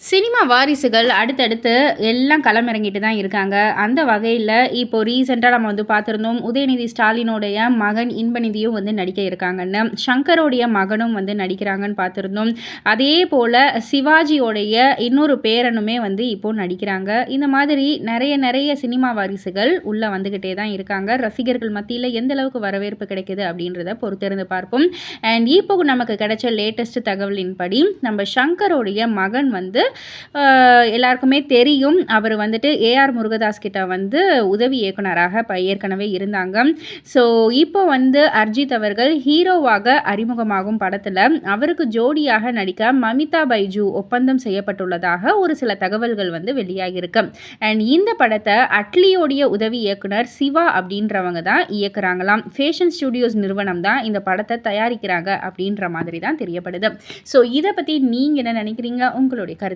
Cinema வாரிசுகள் அடுத்தடுத்து எல்லாம் களமிறங்கிட்டு தான் இருக்காங்க. அந்த வகையில் இப்போ ரீசெண்டாக நம்ம வந்து பார்த்துருந்தோம் உதயநிதி ஸ்டாலினுடைய மகன் இன்பநிதியும் வந்து நடிக்க இருக்காங்கன்னு சங்கரோடைய மகனும் வந்து நடிக்கிறாங்கன்னு பார்த்துருந்தோம். அதே போல் சிவாஜியோடைய இன்னொரு பேரனுமே வந்து இப்போது நடிக்கிறாங்க. இந்த மாதிரி நிறைய நிறைய சினிமா வாரிசுகள் உள்ளே வந்துக்கிட்டே தான் இருக்காங்க. ரசிகர்கள் மத்தியில் எந்த அளவுக்கு வரவேற்பு கிடைக்குது அப்படின்றத பொறுத்திருந்து பார்ப்போம். அண்ட் இப்போ நமக்கு கிடைச்ச லேட்டஸ்ட் தகவலின்படி நம்ம சங்கரோடைய மகன் வந்து எல்லாருக்குமே தெரியும். அவர் வந்துட்டு ஏஆர் முருகதாஸ் கிட்ட வந்து உதவி இயக்குனராக இப்போ ஏற்கனவே இருந்தாங்க. ஸோ இப்போ வந்து அர்ஜித் அவர்கள் ஹீரோவாக அறிமுகமாகும் படத்தில் அவருக்கு ஜோடியாக நடிக்க மமிதா பைஜு ஒப்பந்தம் செய்யப்பட்டுள்ளதாக ஒரு சில தகவல்கள் வந்து வெளியாகியிருக்கு. அண்ட் இந்த படத்தை அட்லியோடைய உதவி இயக்குனர் சிவா அப்படின்றவங்க தான் இயக்குறாங்களாம். ஃபேஷன் ஸ்டுடியோஸ் நிறுவனம் தான் இந்த படத்தை தயாரிக்கிறாங்க அப்படின்ற மாதிரி தான் தெரியப்படுது. ஸோ இதை பற்றி நீங்கள் என்ன நினைக்கிறீங்க? உங்களுடைய கருத்து